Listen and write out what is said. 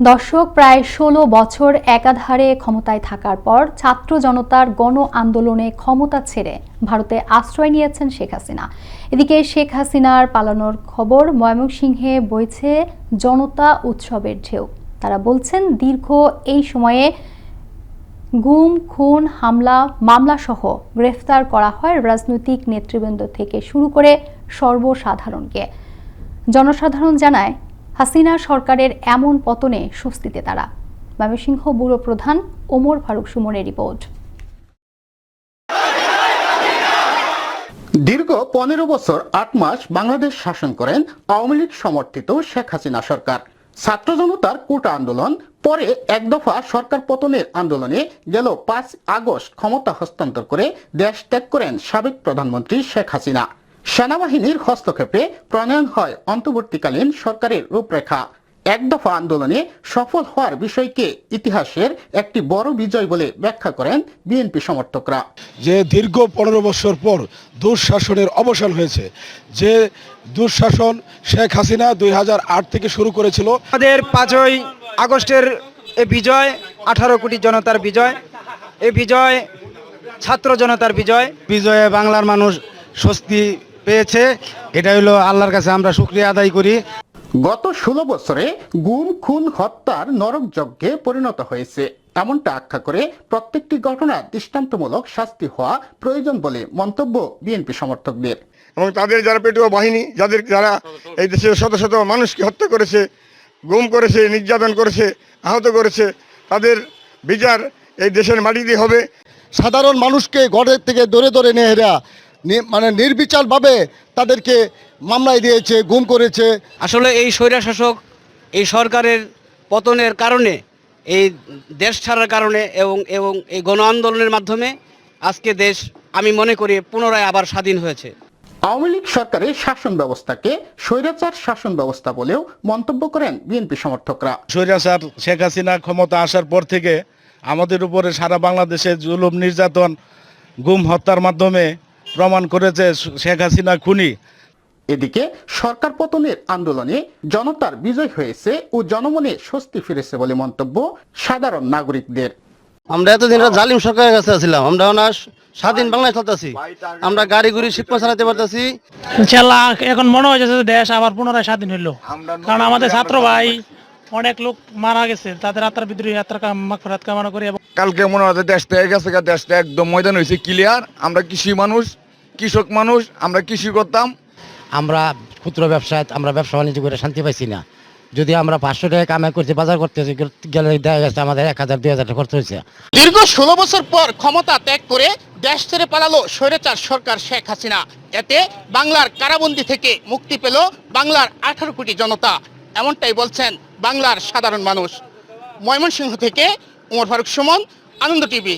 দর্শক, প্রায় ষোলো বছর একাধারে ক্ষমতায় থাকার পর ছাত্র জনতার গণ আন্দোলনে ক্ষমতা ছেড়ে ভারতে আশ্রয় নিয়েছেন শেখ হাসিনা। এদিকে শেখ হাসিনার পালানোর খবর ময়মনসিংহে বইছে, জনতা উৎসবের ঢেউ। তারা বলছেন, দীর্ঘ এই সময়ে গুম, খুন, হামলা মামলা সহ গ্রেফতার করা হয় রাজনৈতিক নেতৃবৃন্দ থেকে শুরু করে সর্বসাধারণকে। জনসাধারণ জানায় হাসিনা সরকারের এমন পতনে স্বস্তিতে তারা। ময়মনসিংহ ব্যুরো প্রধান ওমর ফারুক সুমনের রিপোর্ট। দীর্ঘ পনেরো বছর আট মাস বাংলাদেশ শাসন করেন আওয়ামী লীগ সমর্থিত শেখ হাসিনা সরকার। ছাত্র জনতার কোটা আন্দোলন পরে এক দফা সরকার পতনের আন্দোলনে গেল পাঁচ আগস্ট ক্ষমতা হস্তান্তর করে দেশ ত্যাগ করেন সাবেক প্রধানমন্ত্রী শেখ হাসিনা। সেনাবাহিনীর হস্তক্ষেপে প্রণয়ন হয় অন্তর্বর্তীকালীন সরকারের রূপরেখা। এক দফা আন্দোলনে সফল হওয়ার বিষয়কে ইতিহাসের একটি বড় বিজয় বলে ব্যাখ্যা করেন বিএনপি সমর্থকরা। যে দীর্ঘ পনেরো বছর পর দুঃশাসনের অবসান হয়েছে যে দুঃশাসন শেখ হাসিনা দুই হাজার আট থেকে শুরু করেছিল আমাদের পাঁচই আগস্টের এই বিজয় আঠারো কোটি জনতার বিজয় এই বিজয় ছাত্র জনতার বিজয়। বিজয়ে বাংলার মানুষ স্বস্তি পেয়েছে। এটা হলো আল্লাহর কাছে আমরা শুক্রিয়া আদায় করি। গত ষোলো বছরে গুম খুন হত্যার নরক যজ্ঞে পরিণত হয়েছে। এমনটা আখ্যা করে প্রত্যেকটি ঘটনা দৃষ্টান্তমূলক শাস্তি হওয়া প্রয়োজন বলে মন্তব্য বিএনপি সমর্থকদের। এবং তাদের যারা পেটুয়া বাহিনী যাদের যারা এই দেশের শত শত মানুষকে হত্যা করেছে গুম করেছে নির্যাতন করেছে আহত করেছে তাদের বিচার এই দেশের মাটিতে হবে। সাধারণ মানুষকে ঘরের থেকে দৌড়ে দৌড়ে নিয়ে এরা নি- মানে নির্বিচারভাবে তাদেরকে মামলায় দিয়েছে গুম করেছে। আসলে এই স্বৈরাশাসক এই সরকারের পতনের কারণে এই দেশ ছাড়ার কারণে এবং এবং এই গণ আন্দোলনের মাধ্যমে আজকে দেশ আমি মনে করি পুনরায় আবার স্বাধীন হয়েছে। আওয়ামী লীগ সরকারের শাসন ব্যবস্থাকে স্বৈরাচার শাসন ব্যবস্থা বলেও মন্তব্য করেন বিএনপি সমর্থকরা। স্বৈরাচার শেখ হাসিনা ক্ষমতা আসার পর থেকে আমাদের উপরে সারা বাংলাদেশে জুলুম নির্যাতন গুম হত্যার মাধ্যমে প্রমাণ করেছে শেখ হাসিনা খুনি। এদিকে সরকার পতনের আন্দোলনে জনতার বিজয় হয়েছে ও জনমনে স্বস্তি ফিরেছে বলে মন্তব্য সাধারণ নাগরিকদের। আমরা এতদিন জালিম সরকারের কাছে ছিলাম আমরা না স্বাধীন বাংলায় চলতেছি। আমরা গাড়ি গুড়ি শিল্প চালাতে পারতেছি। ইনশাল্লাহ এখন মনে হয়েছে যে দেশ আবার পুনরায় স্বাধীন হইল। কারণ আমাদের ছাত্র ভাই অনেক লোক মারা গেছে তাদের আত্মার বিদ্রোহী আত্মার মাগফিরাত কামনা করি কালকে মনে হয় দেশ থেকে গেছে দেশটা একদম ময়দান হয়েছে ক্লিয়ার আমরা কৃষি মানুষ কৃষক মানুষ আমরা কৃষি করতাম। আমরা ক্ষুদ্র ব্যবসায় আমরা ব্যবসা বাণিজ্য করে শান্তি পাইছি না। যদি আমরা পাঁচশো টাকা কামাই করছি বাজার করতে গেলে দেখা গেছে আমাদের এক হাজার দুই হাজার টাকা খরচ হয়েছে দীর্ঘ ষোলো বছর পর ক্ষমতা ত্যাগ করে দেশ ছেড়ে পালালো স্বৈরাচার সরকার শেখ হাসিনা। এতে বাংলার কারাবন্দি থেকে মুক্তি পেল বাংলার আঠারো কোটি জনতা। এমনটাই বলছেন বাংলার সাধারণ মানুষ। ময়মনসিংহ থেকে উমর ফারুক সুমন আনন্দ টিভি।